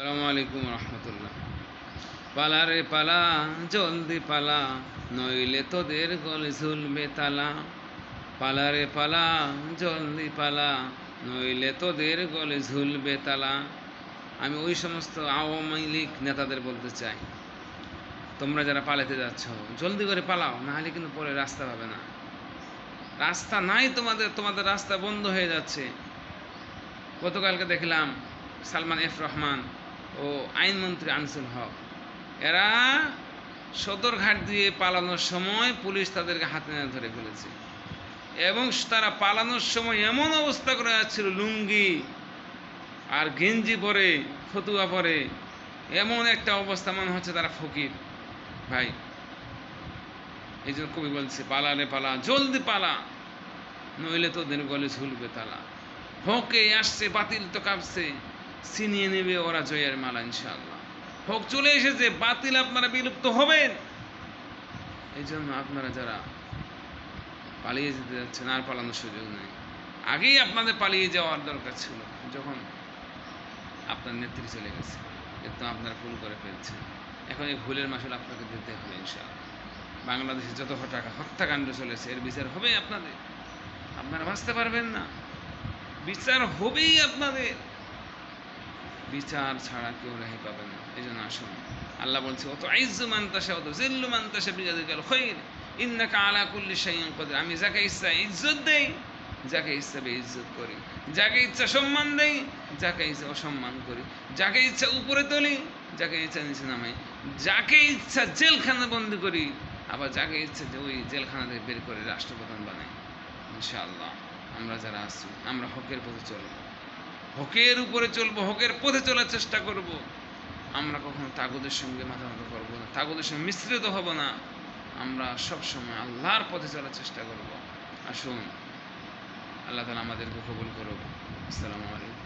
সালামু আলাইকুম রহমতুল্লাহ। পালা রে পালা, জলদি পালা, নইলে তোদের গলে ঝুলবে তালা। পালা রে পালা, জলদি পালা, নইলে তোদের গলে ঝুলবে তালা। আমি ওই সমস্ত আওয়ামী লীগ নেতাদের বলতে চাই, তোমরা যারা পালাতে যাচ্ছ, জলদি করে পালাও না হলে কিন্তু পরে রাস্তা পাবে না। রাস্তা নাই তোমাদের তোমাদের রাস্তা বন্ধ হয়ে যাচ্ছে। গতকালকে দেখলাম সালমান এফ রহমান ও আইনমন্ত্রী আনিসুল হক। এরা সদরঘাট দিয়ে পালানোর সময় পুলিশ তাদেরকে হাতে নাতে ধরে ফেলেছে। এবং তারা পালানোর সময় এমন অবস্থা করে যাচ্ছিল, লুঙ্গি আর গেঞ্জি পরে, ফতুয়া পরে, এমন একটা অবস্থা মনে হচ্ছে তারা ফকির। ভাই, এই জন্য কবি বলছে পালালে পালা, জলদি পালা, নইলে তোদের গলে ঝুলবে তালা। হকে আসছে, বাতিল তো কাঁপছে। ছিনিয়ে নেবে ওরা জয়ের মালা, ইনশাআল্লাহ। হোক চলে এসেছে, বাতিল আপনারা বিলুপ্ত হবেন। এই জন্য আপনারা যারা পালিয়ে যেতে যাচ্ছেন, আর পালানোর সুযোগ নেই। আগেই আপনাদের পালিয়ে যাওয়ার দরকার ছিল, যখন আপনার নেত্রী চলে গেছে। কিন্তু আপনারা ভুল করে ফেলছেন। এখন এই ভুলের মাসুল আপনাকে দিতে হবে, ইনশাআল্লাহ। বাংলাদেশে যত টাকা, হত্যাকাণ্ড চলেছে, এর বিচার হবে আপনাদের। আপনারা বাঁচতে পারবেন না। বিচার হবেই আপনাদের। বিচার ছাড়া কেউ রেহাই পাবে না। এই জন্য আসুন। আল্লাহ বলছে, অত আইজু মান্তাসা, অত জিল্লু মান্তাসা বিজাদি গেল খৈর। ইন্নাকা আলা কুল্লি কদির। আমি যাকে ইচ্ছা ইজ্জত দেই, যাকে ইচ্ছা ইজ্জত করি। যাকে ইচ্ছা সম্মান দেই, যাকে ইচ্ছা অসম্মান করি। যাকে ইচ্ছা উপরে তুলি, যাকে ইচ্ছা নিচে নামাই। যাকে ইচ্ছা জেলখানা বন্দি করি, আবার যাকে ইচ্ছা যে ওই জেলখানা থেকে বের করে রাষ্ট্রপ্রধান বানাই। ইনশাআল্লাহ, আমরা যারা আছি, আমরা হকের পথে চলব হকের উপরে চলবো, হকের পথে চলার চেষ্টা করব। আমরা কখনো তাগুদের সঙ্গে মাথা মাথা করব না, তাগুদের সঙ্গে মিশ্রিত হব না। আমরা সব সময় আল্লাহর পথে চলার চেষ্টা করব। আসুন, আল্লাহ তালা আমাদেরকে কবুল করুক। আসসালামু আলাইকুম।